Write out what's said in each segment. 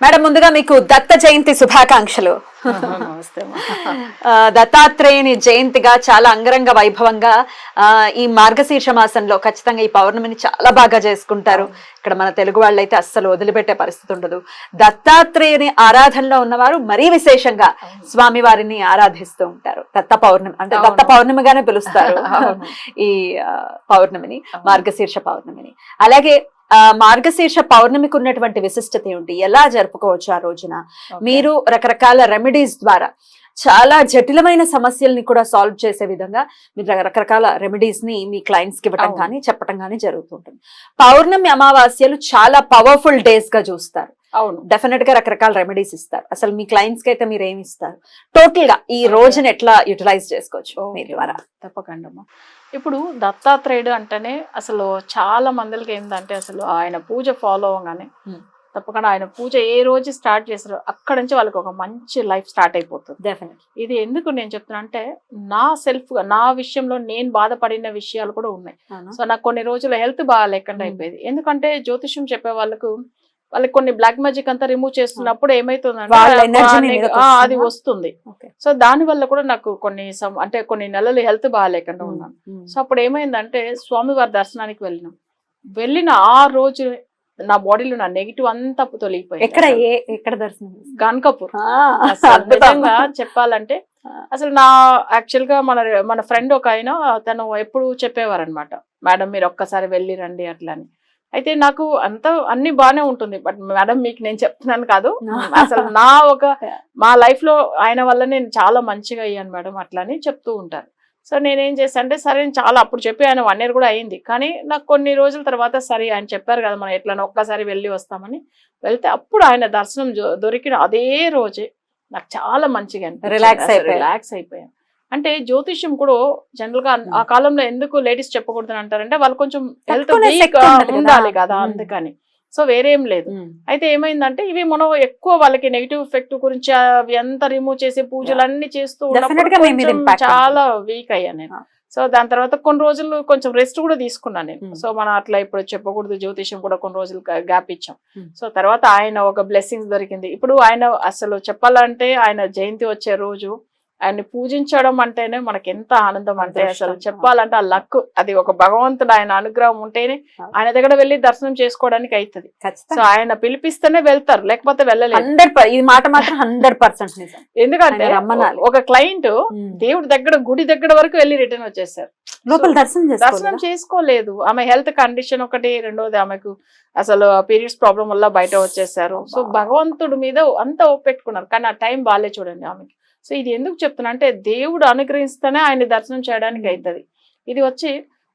Madam ముందుగా మీకు దత్త జయంతి శుభాకాంక్షలు. దత్తాత్రేయుని జయంతిగా చాలా అంగరంగ వైభవంగా ఆ, ఈ మార్గశీర్ష మాసంలో ఖచ్చితంగా ఈ పౌర్ణమిని చాలా బాగా చేసుకుంటారు. ఇక్కడ మన తెలుగు వాళ్ళైతే అస్సలు వదిలిపెట్టే పరిస్థితి ఉండదు. దత్తాత్రేయుని ఆరాధనలో ఉన్నవారు మరీ విశేషంగా స్వామి వారిని ఆరాధిస్తూ ఉంటారు. దత్త పౌర్ణమి అంటే దత్త. పౌర్ణమిగానే పిలుస్తారు. ఈ పౌర్ణమిని. మార్గశీర్ష పౌర్ణమిని. అలాగే మార్గశీర్ష పౌర్ణమికి ఉన్నటువంటి విశిష్టత ఏమిటి ఎలా జరుపుకోవచ్చు ఆ రోజున. మీరు రకరకాల రెమెడీస్ ద్వారా చాలా జటిలమైన సమస్యల్ని కూడా సాల్వ్ చేసే విధంగా మీరు రకరకాల రెమెడీస్ని మీ క్లయింట్స్కి ఇవ్వటం. కానీ చెప్పడం కానీ జరుగుతుంటుంది పౌర్ణమి అమావాస్యలు చాలా పవర్ఫుల్ డేస్గా చూస్తారు డెఫినెట్గా రకరకాల రెమెడీస్ ఇస్తారు. అసలు మీ క్లయింట్స్కి అయితే మీరు ఏమి ఇస్తారు? టోటల్గా ఈ. రోజుని ఎట్లా యూటిలైజ్ చేసుకోవచ్చు మీ ఓకే ద్వారా. తప్పకుండా ఇప్పుడు దత్తాత్రేయుడు అంటేనే అసలు చాలా మందికి ఏంటంటే అసలు ఆయన పూజ ఫాలో అవగానే Hmm. తప్పకుండా ఆయన పూజ ఏ రోజు స్టార్ట్ చేస్తారో అక్కడ నుంచి వాళ్ళకి ఒక మంచి లైఫ్ స్టార్ట్ అయిపోతుంది. డెఫినెట్ ఇది ఎందుకు నేను చెప్తున్నా అంటే నా సెల్ఫ్గా నా విషయంలో నేను బాధపడిన విషయాలు కూడా ఉన్నాయి. సో నాకు కొన్ని రోజులు హెల్త్ బాగా లేకుండా Hmm. అయిపోయింది. ఎందుకంటే జ్యోతిష్యం చెప్పే వాళ్ళకు వాళ్ళకి కొన్ని బ్లాక్ మ్యాజిక్ అంతా రిమూవ్ చేస్తున్నప్పుడు ఏమైతుందంటే అది వస్తుందా? సో దాని వల్ల కూడా నాకు కొన్ని అంటే కొన్ని నెలలు హెల్త్ బాగా లేకుండా ఉన్నాను. సో అప్పుడు ఏమైందంటే స్వామివారి దర్శనానికి వెళ్ళినాం. వెళ్ళిన ఆ రోజు నా బాడీలో నా నెగిటివ్ అంతా తొలగిపోయింది. ఎక్కడ ఎక్కడ దర్శనం గన్కపూర్ ఆ, అసలు అద్భుతం. నిజంగా చెప్పాలంటే అసలు నా యాక్చువల్గా మన మన ఫ్రెండ్ ఒక ఆయన తను ఎప్పుడు చెప్పేవారు అనమాట మేడం మీరు ఒక్కసారి వెళ్ళి రండి అట్లా అని అయితే నాకు అంత అన్ని బానే ఉంటుంది. బట్ మేడం మీకు నేను చెప్తున్నాను కాదు. అసలు నా ఒక మా లైఫ్లో ఆయన వల్ల నేను చాలా మంచిగా అయ్యాను మేడం అట్లా అని చెప్తూ ఉంటారు. సో నేనేం చేశాను అంటే సరే నేను చాలా అప్పుడు చెప్పి ఆయన వన్ ఇయర్ కూడా అయింది. కానీ నాకు కొన్ని రోజుల తర్వాత సరే ఆయన చెప్పారు కదా మనం ఎట్లా ఒక్కసారి వెళ్ళి వస్తామని. వెళ్తే అప్పుడు ఆయన దర్శనం దొరికిన అదే రోజే నాకు చాలా మంచిగా అయిపోయారు. రిలాక్స్ అయిపోయాను. అంటే జ్యోతిష్యం కూడా జనరల్గా ఆ కాలంలో ఎందుకు లేడీస్ చెప్పకూడదు అని అంటారంటే వాళ్ళు కొంచెం హెల్త్ వీక్. ఉండాలి కదా. అందుకని సో వేరే లేదు. అయితే ఏమైందంటే ఇవి మనం ఎక్కువ వాళ్ళకి నెగిటివ్ ఎఫెక్ట్ గురించి అవి ఎంత రిమూవ్ చేసి పూజలు అన్ని చేస్తూ చాలా వీక్ అయ్యాను నేను. సో దాని తర్వాత కొన్ని రోజులు కొంచెం రెస్ట్ కూడా తీసుకున్నాను నేను. సో మనం అట్లా ఇప్పుడు చెప్పకూడదు జ్యోతిష్యం కూడా కొన్ని రోజులు గ్యాప్ ఇచ్చాం. సో తర్వాత ఆయన ఒక బ్లెస్సింగ్స్ దొరికింది ఇప్పుడు ఆయన అసలు చెప్పాలంటే ఆయన జయంతి వచ్చే రోజు ఆయన్ని పూజించడం అంటేనే మనకి ఎంత ఆనందం అంటే అసలు. చెప్పాలంటే ఆ లక్ అది ఒక భగవంతుడు ఆయన అనుగ్రహం ఉంటేనే. ఆయన దగ్గర వెళ్ళి దర్శనం చేసుకోవడానికి అవుతుంది సో ఆయన పిలిపిస్తేనే వెళ్తారు లేకపోతే వెళ్ళలేదు. హండ్రెడ్ ఇది మాట మాత్రం హండ్రెడ్ పర్సెంట్ ఎందుకంటే. ఒక క్లయింట్ దేవుడి దగ్గర గుడి దగ్గర వరకు వెళ్ళి రిటర్న్ వచ్చేసారు లోపల దర్శనం దర్శనం చేసుకోలేదు. ఆమె హెల్త్ కండిషన్ ఒకటి రెండోది ఆమెకు అసలు పీరియడ్స్ ప్రాబ్లం వల్ల బయట వచ్చేసారు. సో. భగవంతుడి మీద అంతా పెట్టుకున్నారు. కానీ ఆ టైం బాగాలే చూడండి ఆమెకి. సో ఇది ఎందుకు చెప్తున్నా అంటే దేవుడు అనుగ్రహిస్తేనే ఆయన దర్శనం చేయడానికి అవుతుంది. ఇది వచ్చి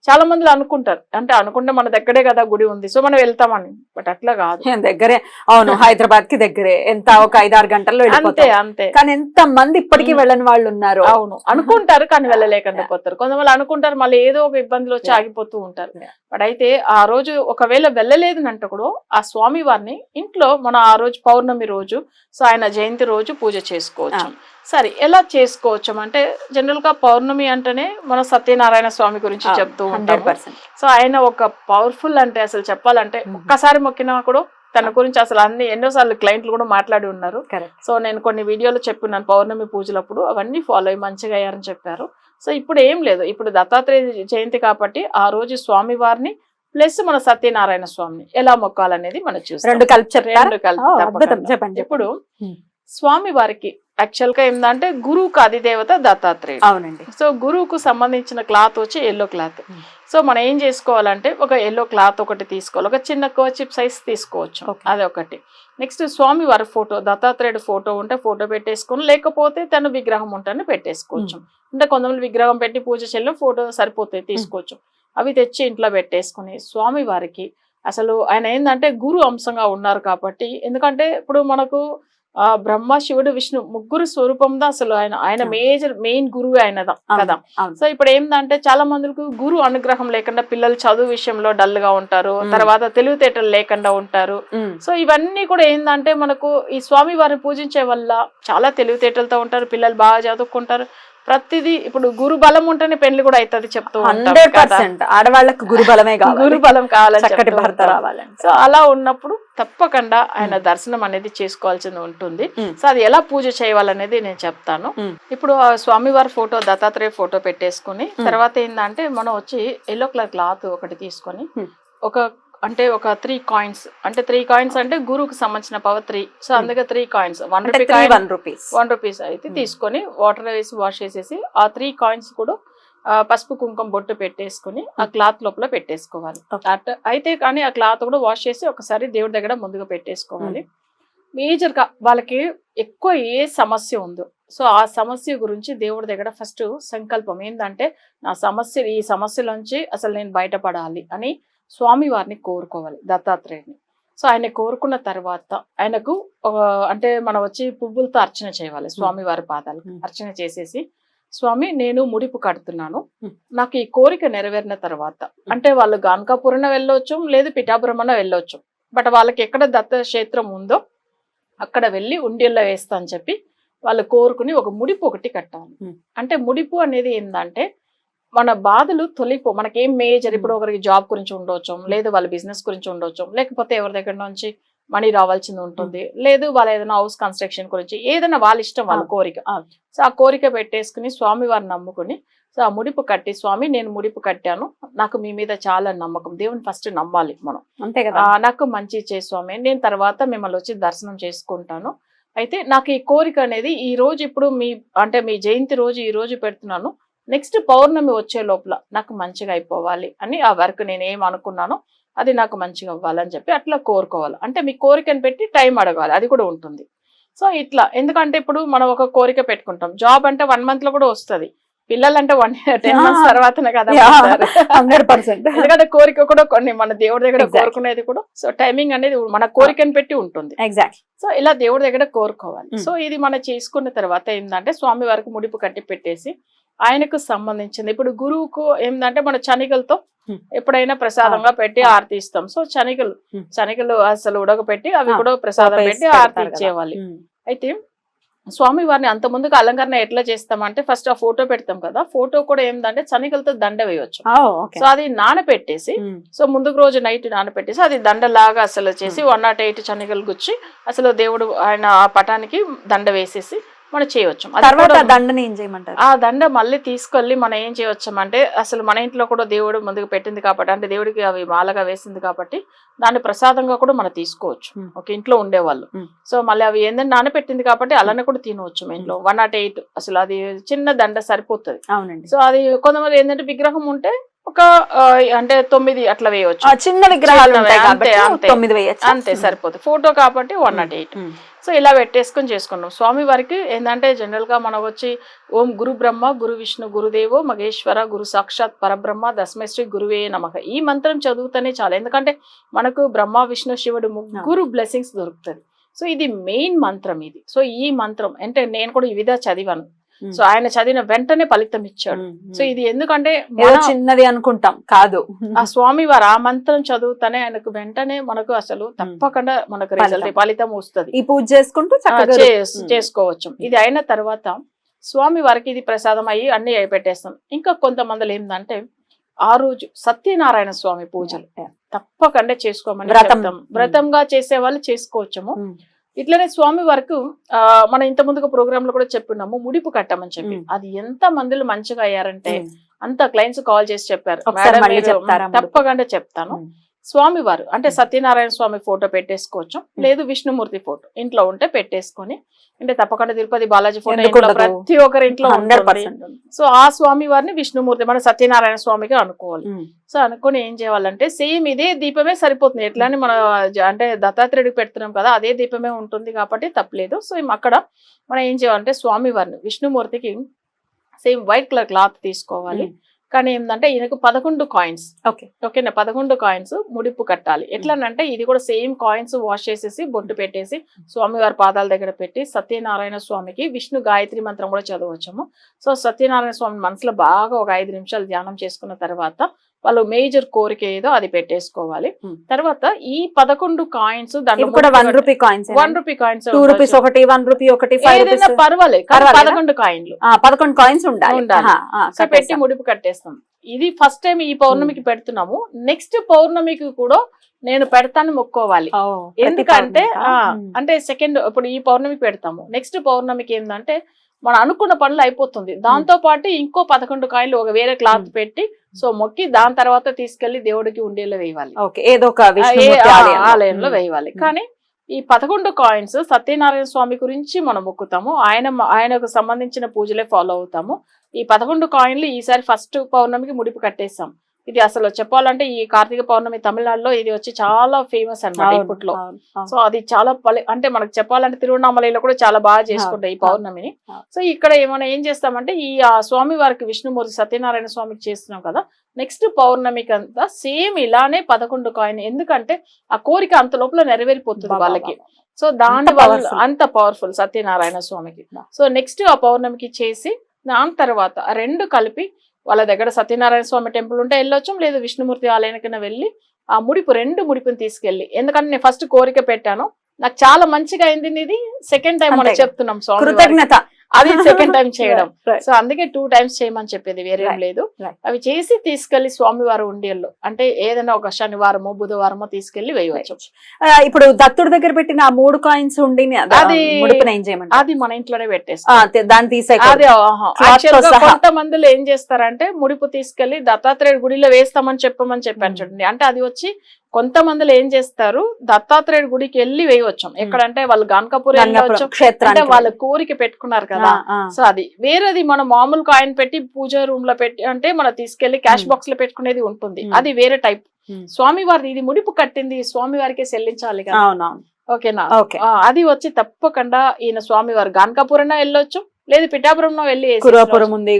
చాలా మంది అనుకుంటారు. అంటే అనుకుంటే మన దగ్గరే కదా గుడి ఉంది. సో మనం వెళ్తామని. బట్ అట్లా కాదు. దగ్గరే? అవును హైదరాబాద్కి దగ్గరే. ఎంత ఒక ఐదారు గంటల్లో అంతే అంతే. కానీ ఎంత మంది ఇప్పటికీ. వెళ్ళని వాళ్ళు ఉన్నారు. అవును. అనుకుంటారు కానీ వెళ్ళలేకుండా పోతారు. కొంతమంది అనుకుంటారు మళ్ళీ ఏదో ఒక ఇబ్బందులు వచ్చి. ఆగిపోతూ ఉంటారు. బట్ అయితే ఆ రోజు ఒకవేళ వెళ్ళలేదు అంటే కూడా ఆ స్వామి వారిని ఇంట్లో మనం ఆ రోజు పౌర్ణమి రోజు సో ఆయన జయంతి రోజు పూజ చేసుకోవచ్చు. సరే ఎలా చేసుకోవచ్చు అంటే జనరల్గా పౌర్ణమి అంటేనే మన సత్యనారాయణ స్వామి గురించి చెప్తూ హండ్రెడ్ ఉంటాము సో ఆయన ఒక పవర్ఫుల్ అంటే అసలు చెప్పాలంటే. ఒక్కసారి మొక్కినా కూడా తన గురించి అసలు అన్ని ఎన్నోసార్లు క్లయింట్లు కూడా మాట్లాడి ఉన్నారు. సో నేను కొన్ని వీడియోలు చెప్పినాను పౌర్ణమి పూజలప్పుడు అవన్నీ ఫాలో అయ్యి మంచిగా అయ్యారని చెప్పారు. సో ఇప్పుడు ఏం లేదు. ఇప్పుడు దత్తాత్రేయ జయంతి కాబట్టి ఆ రోజు స్వామి వారిని ప్లస్ మన సత్యనారాయణ స్వామిని ఎలా మొక్కాలనేది మనం చూస్తాం. రెండు కలిపి. చెప్పండి ఇప్పుడు. స్వామి వారికి యాక్చువల్గా ఏంటంటే గురువుకు అధిదేవత దత్తాత్రేయుడు. అవునండి. సో గురువుకు సంబంధించిన క్లాత్ వచ్చి ఎల్లో క్లాత్. సో మనం ఏం చేసుకోవాలంటే ఒక ఎల్లో క్లాత్ ఒకటి తీసుకోవాలి. ఒక చిన్న కోచిప్ సైజ్ తీసుకోవచ్చు. అది ఒకటి. నెక్స్ట్ స్వామి వారి ఫోటో దత్తాత్రేయుడు ఫోటో ఉంటే ఫోటో పెట్టేసుకొని లేకపోతే తను విగ్రహం ఉంటేనే పెట్టేసుకోవచ్చు. అంటే కొంతమంది విగ్రహం పెట్టి పూజ చేయడం ఫోటో సరిపోతాయి తీసుకోవచ్చు. అవి తెచ్చి ఇంట్లో పెట్టేసుకొని స్వామి వారికి అసలు ఆయన ఏంటంటే గురు అంశంగా ఉన్నారు కాబట్టి ఎందుకంటే ఇప్పుడు మనకు బ్రహ్మ శివుడు విష్ణు ముగ్గురు స్వరూపందా అసలు ఆయన ఆయన. మేజర్ మెయిన్ గురువు ఆయనదా కదా సో ఇప్పుడు ఏంటంటే చాలా మందికి గురు అనుగ్రహం లేకుండా పిల్లలు చదువు విషయంలో డల్గా ఉంటారు. తర్వాత తెలివితేటలు లేకుండా ఉంటారు. సో ఇవన్నీ కూడా ఏంటంటే మనకు ఈ స్వామి వారిని పూజించే వల్ల చాలా తెలివితేటలతో ఉంటారు పిల్లలు బాగా చదువుకుంటారు ప్రతిదీ ఇప్పుడు గురు బలం ఉంటేనే పెళ్ళి కూడా అవుతుంది చెప్తూ హండ్రెడ్. పర్సెంట్ ఆడవాళ్ళకు గురు బలమే గురు కావాలి బలం కావాలని చక్కటి భర్త ఉంటాం. రావాలంటే సో అలా ఉన్నప్పుడు తప్పకుండా ఆయన దర్శనం అనేది చేసుకోవాల్సింది ఉంటుంది. సో అది ఎలా పూజ చేయాలనేది నేను చెప్తాను. ఇప్పుడు స్వామివారి ఫోటో దత్తాత్రేయ ఫోటో పెట్టేసుకుని. తర్వాత ఏంటంటే మనం వచ్చి ఎల్లో కలర్ క్లాత్ ఒకటి తీసుకొని. ఒక అంటే ఒక త్రీ కాయిన్స్ అంటే త్రీ కాయిన్స్ అంటే గురువుకి సంబంధించిన పవర్ త్రీ సో అందుకే three coins one rupee one rupees one rupees అయితే మ్మ్. తీసుకొని వాటర్ వేసి వాష్ చేసేసి ఆ త్రీ కాయిన్స్ కూడా పసుపు కుంకుమ బొట్టు పెట్టేసుకొని ఆ క్లాత్ లోపల పెట్టేసుకోవాలి. అట్ అయితే కానీ ఆ క్లాత్ కూడా వాష్ చేసి ఒకసారి దేవుడి దగ్గర ముందుగా పెట్టేసుకోవాలి. మేజర్గా వాళ్ళకి ఎక్కువ ఏ సమస్య ఉందో సో ఆ సమస్య గురించి దేవుడి దగ్గర ఫస్ట్ సంకల్పం ఏంటంటే నా సమస్య ఈ సమస్యలోంచి అసలు నేను బయటపడాలి అని స్వామి వారిని కోరుకోవాలి దత్తాత్రేయుని సో ఆయన కోరుకున్న తర్వాత ఆయనకు అంటే మనం వచ్చి పువ్వులతో అర్చన చేయాలి స్వామి వారి పాదాలకు Hmm. అర్చన చేసేసి స్వామి నేను ముడిపు కడుతున్నాను. నాకు ఈ కోరిక నెరవేరిన తర్వాత అంటే వాళ్ళు గానకాపురన వెళ్ళొచ్చు లేదు పిఠాపురమన వెళ్ళొచ్చు బట్ వాళ్ళకి ఎక్కడ దత్త క్షేత్రం ఉందో అక్కడ వెళ్ళి ఉండిల్లో వేస్తా అని చెప్పి వాళ్ళు కోరుకుని ఒక ముడిపు ఒకటి కట్టాలి. అంటే ముడిపు అనేది ఏంటంటే మన బాధలు తొలిపో మనకేం మేజర్ ఇప్పుడు ఒకరికి జాబ్ గురించి ఉండొచ్చు లేదు వాళ్ళ బిజినెస్ గురించి ఉండొచ్చు లేకపోతే ఎవరి దగ్గర నుంచి మనీ రావాల్సింది ఉంటుంది లేదు వాళ్ళ ఏదైనా హౌస్ కన్స్ట్రక్షన్ గురించి ఏదైనా వాళ్ళ ఇష్టం వాళ్ళ కోరిక. సో ఆ కోరిక పెట్టేసుకుని స్వామి వారిని నమ్ముకుని సో ఆ ముడిపు కట్టి స్వామి నేను ముడిపు కట్టాను నాకు మీ మీద చాలా నమ్మకం దేవుని ఫస్ట్ నమ్మాలి మనం. అంతే కదా. నాకు మంచి చే స్వామి నేను తర్వాత మిమ్మల్ని వచ్చి దర్శనం చేసుకుంటాను. అయితే నాకు ఈ కోరిక అనేది ఈ రోజు ఇప్పుడు మీ అంటే మీ జయంతి రోజు ఈ రోజు పెడుతున్నాను. నెక్స్ట్ పౌర్ణమి వచ్చే లోపల నాకు మంచిగా అయిపోవాలి అని ఆ వర్క్ నేను ఏం అనుకున్నానో అది నాకు మంచిగా అవ్వాలని చెప్పి అట్లా కోరుకోవాలి. అంటే మీ కోరికను పెట్టి టైం అడగాలి. అది కూడా ఉంటుంది. సో ఇట్లా. ఎందుకంటే ఇప్పుడు మనం ఒక కోరిక పెట్టుకుంటాం. జాబ్ అంటే వన్ మంత్లో కూడా వస్తుంది. పిల్లలు అంటే వన్ టెన్ మంత్స్. తర్వాతనే కదా. Hundred percent. ఎందుకంటే కోరిక కూడా కొన్ని మన దేవుడి దగ్గర. కోరుకునేది కూడా. సో టైమింగ్ అనేది మన కోరికను పెట్టి ఉంటుంది. ఎగ్జాక్ట్ సో ఇలా దేవుడి దగ్గర కోరుకోవాలి. సో ఇది మనం చేసుకున్న తర్వాత ఏంటంటే స్వామి వారికి ముడిపు కట్టి పెట్టేసి ఆయనకు సంబంధించింది ఇప్పుడు గురువుకు ఏంటంటే మన చనికలతో. ఎప్పుడైనా ప్రసాదంగా పెట్టి. ఆరతి ఇస్తాం సో చనికలు. చనికలు అసలు ఉడకపెట్టి అవి. కూడా ప్రసాదం పెట్టి ఆరతి. ఇచ్చేవాలి అయితే స్వామి వారిని అంత ముందుకు అలంకరణ ఎట్లా చేస్తామంటే ఫస్ట్ ఆ ఫోటో పెడతాం కదా ఫోటో కూడా ఏంటంటే చనికలతో దండ వేయొచ్చు ఓకే సో అది నానపెట్టేసి సో ముందుకు రోజు నైట్ నానపెట్టేసి అది దండలాగా అసలు చేసి వన్ నాట్ ఎయిట్ శనగలు గుచ్చి అసలు దేవుడు ఆయన ఆ పటానికి దండ వేసేసి మనం చేయవచ్చు తర్వాత దండని ఏం చేయమంటారు? ఆ దండ మళ్ళీ తీసుకెళ్ళి మనం ఏం చేయవచ్చు అంటే అసలు మన ఇంట్లో కూడా దేవుడు ముందుకు పెట్టింది కాబట్టి అంటే దేవుడికి అవి మాలగా వేసింది కాబట్టి దాన్ని ప్రసాదంగా కూడా మనం తీసుకోవచ్చు. ఒక ఇంట్లో ఉండేవాళ్ళు. సో మళ్ళీ అవి ఏంటంటే నానపెట్టింది కాబట్టి అలానే కూడా తినవచ్చు మన ఇంట్లో. వన్ నాట్ ఎయిట్ అసలు అది చిన్న దండ సరిపోతుంది. అవునండి. సో అది కొంతమంది ఏంటంటే విగ్రహం ఉంటే ఒక అంటే తొమ్మిది అట్లా వేయవచ్చు చిన్న విగ్రహాలు అంతే, అంతే. సరిపోతుంది ఫోటో కాబట్టి వన్ నాట్ ఎయిట్ సో ఇలా పెట్టేసుకొని చేసుకున్నాం. స్వామి వారికి ఏంటంటే జనరల్గా మనకు వచ్చి ఓం గురు బ్రహ్మ గురు విష్ణు గురుదేవో మగేశ్వర గురు సాక్షాత్ పరబ్రహ్మ దశమశ్రీ గురువే నమః. ఈ మంత్రం చదువుతూనే చాలు. ఎందుకంటే మనకు బ్రహ్మ విష్ణు శివుడు ముగ్గురు బ్లెస్సింగ్స్ దొరుకుతుంది సో ఇది మెయిన్ మంత్రం ఇది. సో ఈ మంత్రం అంటే నేను కూడా ఈ విధంగా చదివాను. సో ఆయన చదివిన వెంటనే ఫలితం ఇచ్చాడు. సో ఇది ఎందుకంటే చిన్నది అనుకుంటాం కాదు. ఆ స్వామి వారు ఆ మంత్రం చదువుతానే ఆయనకు వెంటనే మనకు అసలు తప్పకుండా మనకు రిజల్ట్ ఫలితం. వస్తుంది. ఈ పూజ చేసుకుంటూ. చేసుకోవచ్చు. ఇది అయిన తర్వాత స్వామి వారికి ఇది ప్రసాదం అయ్యి అన్ని పెట్టేస్తాం ఇంకా కొంతమంది ఏంటంటే ఆ రోజు సత్యనారాయణ స్వామి పూజలు. తప్పకుండా చేసుకోమని వ్రతంగా చేసే వాళ్ళు చేసుకోవచ్చము. ఇట్లనే స్వామి వరకు ఆ, మనం ఇంత ముందుగా ప్రోగ్రామ్లో కూడా చెప్పున్నాము ముడిపు కట్టమని చెప్పి. అది ఎంత మందిలో మంచిగా అయ్యారంటే. అంత క్లయింట్స్ కాల్ చేసి చెప్పారు? తప్పకుండా చెప్తాను ఉమ్. స్వామి వారు అంటే ఉమ్. సత్యనారాయణ స్వామి ఫోటో పెట్టేసుకోవచ్చు. లేదు విష్ణుమూర్తి ఫోటో ఇంట్లో ఉంటే పెట్టేసుకొని అంటే తప్పకుండా తిరుపతి బాలాజీ ఫోటో? ప్రతి ఒక్కరి ఇంట్లో సో ఆ స్వామి వారిని విష్ణుమూర్తి మన సత్యనారాయణ స్వామిగా అనుకోవాలి. సో అనుకుని ఏం చేయాలంటే సేమ్ ఇదే దీపమే సరిపోతుంది. ఎట్లా అని మన అంటే దత్తాత్రేయుడికి పెడుతున్నాం కదా అదే దీపమే ఉంటుంది కాబట్టి తప్పలేదు. సో అక్కడ మనం ఏం చేయాలంటే స్వామి వారిని విష్ణుమూర్తికి సేమ్ వైట్ కలర్ క్లాత్ తీసుకోవాలి. కానీ ఏంటంటే ఈయనకు పదకొండు కాయిన్స్ ఓకే. ఓకేనా? పదకొండు కాయిన్స్ ముడిపు కట్టాలి. ఎట్లానంటే ఇది కూడా సేమ్ కాయిన్స్ వాష్ చేసేసి బొట్టు పెట్టేసి స్వామివారి పాదాల దగ్గర పెట్టి సత్యనారాయణ స్వామికి విష్ణు గాయత్రి మంత్రం కూడా చదవచ్చాము. సో సత్యనారాయణ స్వామి మనసులో బాగా ఒక ఐదు నిమిషాలు ధ్యానం చేసుకున్న తర్వాత వాళ్ళు మేజర్ కోరిక ఏదో అది పెట్టేసుకోవాలి Hmm. తర్వాత ఈ పదకొండు కాయిన్స్ కూడా one rupee coins one rupee coins two rupees ఒకటి వన్ రూపీ ఒకటి ఏదైనా పర్వాలేదు? పదకొండు కాయిన్లు పదకొండు కాయిన్స్ ఉండాలి ఉండాలి. పెట్టి. ముడిపు కట్టేస్తాం ఇది ఫస్ట్ టైం ఈ పౌర్ణమికి పెడుతున్నాము నెక్స్ట్ పౌర్ణమికి కూడా నేను పెడతాను మొక్కోవాలి ఎందుకంటే ఉమ్. అంటే సెకండ్ ఇప్పుడు ఈ పౌర్ణమికి పెడతాము నెక్స్ట్ పౌర్ణమికి ఏంటంటే మనం అనుకున్న పనులు అయిపోతుంది దాంతో పాటు ఇంకో పదకొండు కాయలు ఒక వేరే క్లాత్ Hmm. పెట్టి సో మొక్కి దాని తర్వాత తీసుకెళ్ళి దేవుడికి ఉండేలో వేయాలి ఏదో ఒక ఆలయంలో. ఉమ్. వేయాలి. కానీ ఈ పదకొండు కాయిన్స్ సత్యనారాయణ స్వామి గురించి మనం మొక్కుతాము ఆయన ఆయనకు సంబంధించిన పూజలే ఫాలో అవుతాము ఈ పదకొండు కాయిన్లు ఈసారి ఫస్ట్ పౌర్ణమికి ముడిపు కట్టేస్తాం ఇది అసలు చెప్పాలంటే ఈ కార్తీక పౌర్ణమి తమిళనాడులో ఇది వచ్చి చాలా ఫేమస్ అన్నమాట అవును, ఇప్పట్లో. సో అది చాలా పలి- అంటే మనకు చెప్పాలంటే తిరువண்ணామలలో కూడా చాలా బాగా చేసుకుంటాయి ఈ పౌర్ణమిని. సో ఇక్కడ ఏమైనా ఏం చేస్తామంటే ఈ ఆ స్వామి వారికి విష్ణుమూర్తి సత్యనారాయణ స్వామికి చేస్తున్నాం కదా నెక్స్ట్ పౌర్ణమికి అంతా సేమ్ ఇలానే పదకొండు కాయిన్ ఎందుకంటే ఆ కోరిక అంత లోపల నెరవేరిపోతుంది వాళ్ళకి. సో దాని అంత వల్ల. అంత పవర్ఫుల్ సత్యనారాయణ స్వామికి. సో నెక్స్ట్ ఆ పౌర్ణమికి చేసి దాని తర్వాత ఆ రెండు కలిపి వాళ్ళ దగ్గర సత్యనారాయణ స్వామి టెంపుల్ ఉంటే వెళ్ళొచ్చు లేదు విష్ణుమూర్తి ఆలయానికైనా వెళ్ళి ఆ ముడిపు రెండు ముడిపుని తీసుకెళ్ళి ఎందుకంటే నేను ఫస్ట్ కోరిక పెట్టాను నాకు చాలా మంచిగా అయింది ఇది సెకండ్ టైం మనం. చెప్తున్నాం స్వామి. కృతజ్ఞత అది సెకండ్ టైం చేయడం. సో అందుకే టూ టైమ్స్ చేయమని చెప్పేది వేరేం లేదు. అవి చేసి తీసుకెళ్ళి స్వామివారు ఉండియల్లో అంటే ఏదైనా ఒక శనివారమో బుధవారమో తీసుకెళ్ళి వేయవచ్చు. ఆ, ఇప్పుడు దత్తుడి దగ్గర పెట్టిన ఆ మూడు కాయిన్స్ ఉండి అది- అది మన ఇంట్లోనే పెట్టేస్తాం. దాన్ని తీసే అదే. కొంతమందిలో ఏం చేస్తారంటే ముడిపు తీసుకెళ్ళి దత్తాత్రేయ గుడిలో వేస్తామని చెప్పమని చెప్పాను Hmm. చూడండి. అంటే అది వచ్చి కొంతమందిలో ఏం చేస్తారు? దత్తాత్రేయ గుడికి వెళ్ళి వేయవచ్చు ఎక్కడంటే వాళ్ళు గాన్కాపూర్ అంటే వాళ్ళ కోరిక పెట్టుకున్నారు కదా. సో అది వేరేది మనం మామూలు కాయిన్ పెట్టి పూజ రూమ్లో పెట్టి అంటే మనం తీసుకెళ్ళి క్యాష్. బాక్స్లో పెట్టుకునేది ఉంటుంది. అది వేరే టైప్. స్వామి వారిది ఇది ముడిపు కట్టింది. స్వామి వారికి చెల్లించాలి కదా. ఓకేనా? అది వచ్చి తప్పకుండా ఈయన స్వామి వారు గాన్కాపూర్ అయినా వెళ్ళొచ్చు. లేదు పిఠాపురం వెళ్ళి కురాపురం ఉంది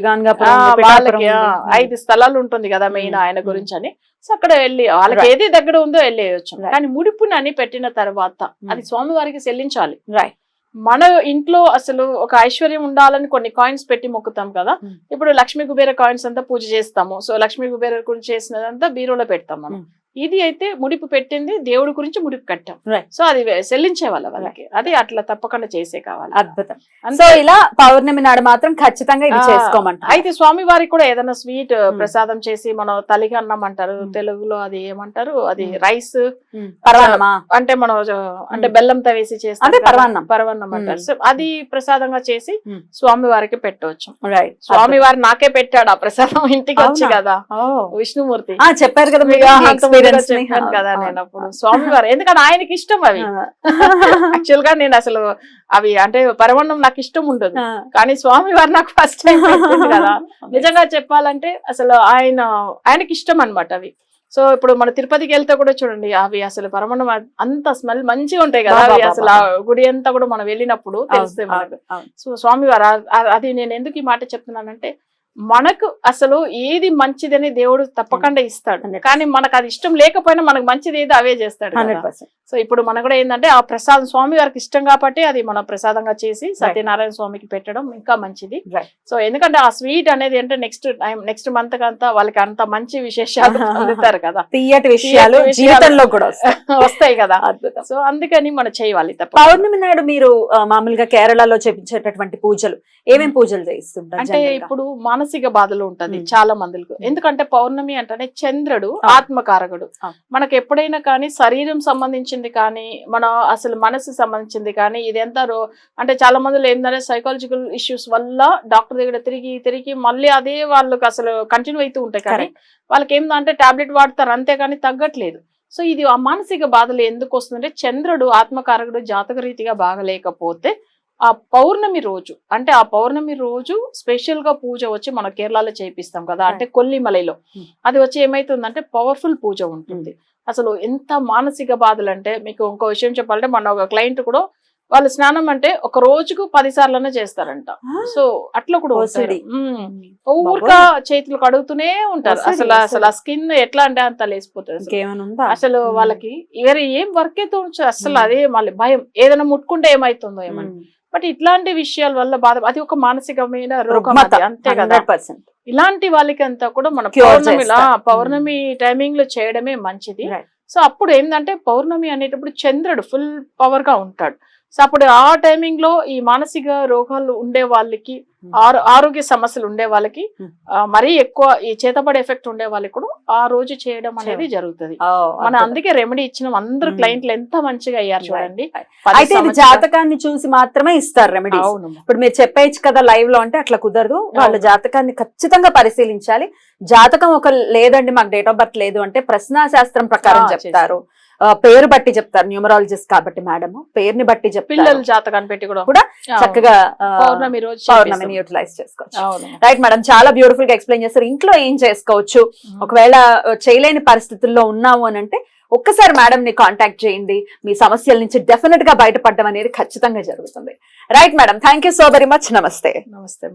వాళ్ళకి. ఐదు స్థలాలు ఉంటుంది కదా మెయిన్. ఆయన. గురించి అని సో అక్కడ వెళ్ళి వాళ్ళకి. ఏది దగ్గర ఉందో వెళ్ళేయచ్చు Right. కానీ ముడిపునని పెట్టిన తర్వాత అది Hmm. స్వామి వారికి చెల్లించాలి. మన ఇంట్లో అసలు ఒక ఐశ్వర్యం ఉండాలని కొన్ని కాయిన్స్ పెట్టి మొక్కుతాం కదా. ఇప్పుడు లక్ష్మీ కుబేర కాయిన్స్ అంతా పూజ చేస్తాము సో లక్ష్మీ కుబేర గురించి చేసినదంతా బీరోలో పెడతాం మనం. ఇది అయితే ముడిపు పెట్టింది దేవుడి గురించి ముడిపు కట్టాం. సో అది చెల్లించే వాళ్ళ వాళ్ళకి అది అట్లా తప్పకుండా చేసే కావాలి అద్భుతం. సో ఇలా పౌర్ణమి నాడు మాత్రం ఖచ్చితంగా ఇది చేసుకోమంటారు అయితే స్వామి వారికి కూడా ఏదైనా స్వీట్ Hmm. ప్రసాదం చేసి మనం తలిగి అన్నం అంటారు Hmm. తెలుగులో అది ఏమంటారు అది Hmm. రైస్ అంటే మనం అంటే. బెల్లంతో వేసి చేస్తాం పరమాన్నం. పరమాన్నం అంటారు. సో అది ప్రసాదంగా చేసి. స్వామి వారికి పెట్టవచ్చు రైట్ స్వామి వారు నాకే పెట్టాడు ఆ ప్రసాదం ఇంటికి వచ్చి? కదా. విష్ణుమూర్తి చెప్పారు కదా చెప్పాను కదా నేను అప్పుడు. స్వామి వారు ఎందుకంటే ఆయనకి ఇష్టం అవి. యాక్చువల్గా నేను అసలు అవి అంటే పరమాన్నం నాకు ఇష్టం ఉండదు. కానీ స్వామి వారు నాకు ఫస్ట్ టైం కదా నిజంగా చెప్పాలంటే అసలు ఆయన ఆయనకి ఇష్టం అన్నమాట అవి సో ఇప్పుడు మన తిరుపతికి వెళ్తే కూడా చూడండి అవి అసలు పరమాన్నం అంత స్మెల్ మంచిగా ఉంటాయి కదా అవి అసలు ఆ గుడి అంతా కూడా మనం వెళ్ళినప్పుడు తెలుస్తాయి అవును, మనకు. సో స్వామి వారు ఆ- ఆ- అది నేను ఎందుకు ఈ మాట చెప్తున్నానంటే మనకు అసలు ఏది మంచిదని దేవుడు తప్పకుండా ఇస్తాడు. Hundred కానీ మనకు అది ఇష్టం లేకపోయినా మనకు మంచిది ఏదో అవే చేస్తాడు సో ఇప్పుడు మనకు కూడా ఏంటంటే ఆ ప్రసాదం స్వామి వారికి ఇష్టం కాబట్టి అది మన ప్రసాదంగా చేసి సత్యనారాయణ స్వామికి పెట్టడం ఇంకా మంచిది. సో ఎందుకంటే ఆ స్వీట్ అనేది అంటే నెక్స్ట్ టైం నెక్స్ట్ మంత్ అంతా వాళ్ళకి అంత మంచి విశేషాలు పొందుతారు కదా. తీయటి విషయాలు. జీవితంలో కూడా వస్తాయి. కదా. అద్భుతం. సో అందుకని మనం చేయాలి తప్ప పౌర్ణమి నాడు మీరు మామూలుగా కేరళలో చేపించేటటువంటి పూజలు ఏమేం పూజలు చేయిస్తుంటారు అంటే general గా? మానసిక బాధలు ఉంటది. చాలా మందికి ఎందుకంటే పౌర్ణమి అంటేనే చంద్రుడు. ఆత్మకారకుడు. మనకి ఎప్పుడైనా కానీ శరీరం సంబంధించింది కానీ మన అసలు మనసు సంబంధించింది కానీ ఇదంతా రో- అంటే చాలా మందిలో ఏంటంటే సైకాలజికల్ ఇష్యూస్ వల్ల డాక్టర్ దగ్గర తిరిగి తిరిగి మళ్ళీ అదే వాళ్ళకి అసలు కంటిన్యూ అవుతూ ఉంటాయి కానీ. వాళ్ళకి ఏంటంటే టాబ్లెట్ వాడతారు అంతే కానీ తగ్గట్లేదు సో ఇది ఆ మానసిక బాధలు ఎందుకు వస్తుందంటే చంద్రుడు ఆత్మకారకుడు జాతక రీతిగా బాగలేకపోతే ఆ పౌర్ణమి రోజు అంటే ఆ పౌర్ణమి రోజు స్పెషల్గా పూజ వచ్చి మన కేరళలో చేపిస్తాం కదా అంటే కొల్లిమలైలో Hmm. అది వచ్చి ఏమైతుందంటే పవర్ఫుల్ పూజ ఉంటుంది అసలు ఎంత మానసిక బాధలు అంటే మీకు ఇంకో విషయం చెప్పాలంటే మన ఒక క్లయింట్ కూడా వాళ్ళు స్నానం అంటే ఒక రోజుకు పది సార్లనే చేస్తారంట సో అట్లా కూడా. మ్మ్. ఊరిక చేతులు కడుగుతూనే ఉంటారు ఓసిడి, అసలు అసలు ఆ. స్కిన్ ఎట్లా అంటే అంత లేసిపోతుంది అసలు. వాళ్ళకి వేరే ఏం వర్క్ అయితే ఉంచు అసలు. అదే మళ్ళీ భయం ఏదైనా ముట్టుకుంటే ఏమైతుందో ఏమని. బట్ ఇట్లాంటి విషయాల వల్ల బాధ అది ఒక మానసికమైన రోగం అంతే కదా 100%. ఇలాంటి వాళ్ళకి అంతా కూడా మన చేస్తారు. పౌర్ణమి టైమింగ్లో చేయడమే మంచిది. సో అప్పుడు ఏంటంటే పౌర్ణమి అనేటప్పుడు చంద్రుడు ఫుల్ పవర్గా ఉంటాడు సో అప్పుడు ఆ టైమింగ్లో ఈ మానసిక రోగాలు ఉండే వాళ్ళకి Hmm. ఆరో- ఆరోగ్య సమస్యలు ఉండే వాళ్ళకి Hmm. మరీ ఎక్కువ ఈ చేతపడే ఎఫెక్ట్ ఉండే వాళ్ళకి కూడా ఆ రోజు చేయడం అనేది జరుగుతుంది మన. అందుకే రెమెడీ ఇచ్చిన అందరు Hmm. క్లయింట్లు ఎంత మంచిగా అయ్యారు. చూడండి అయితే ఇది జాతకాన్ని చూసి మాత్రమే ఇస్తారు అవును ఇప్పుడు మీరు చెప్పేయచ్చు కదా లైవ్లో అంటే అట్లా కుదరదు వాళ్ళ. జాతకాన్ని ఖచ్చితంగా పరిశీలించాలి జాతకం ఒక లేదండి మాకు డేట్ ఆఫ్ బర్త్ లేదు అంటే ప్రశ్నా శాస్త్రం ప్రకారం చెప్తారు పేరు బట్టి చెప్తారు న్యూమరాలజిస్ట్ కాబట్టి మేడం పేరుని బట్టి చెప్తారు. పిల్లల జాతకాన్ని పెట్టి కూడా. చక్కగా పౌర్ణమిని. యూటిలైజ్ చేసుకోవచ్చు. రైట్ మేడం చాలా బ్యూటిఫుల్గా ఎక్స్ప్లెయిన్ చేస్తారు ఇంట్లో ఏం చేసుకోవచ్చు? ఒకవేళ చేయలేని పరిస్థితుల్లో ఉన్నాము అని అంటే ఒక్కసారి మేడం ని కాంటాక్ట్ చేయండి. మీ సమస్యల నుంచి డెఫినెట్గా బయటపడడం అనేది ఖచ్చితంగా జరుగుతుంది. Right madam thank you so very much నమస్తే. నమస్తే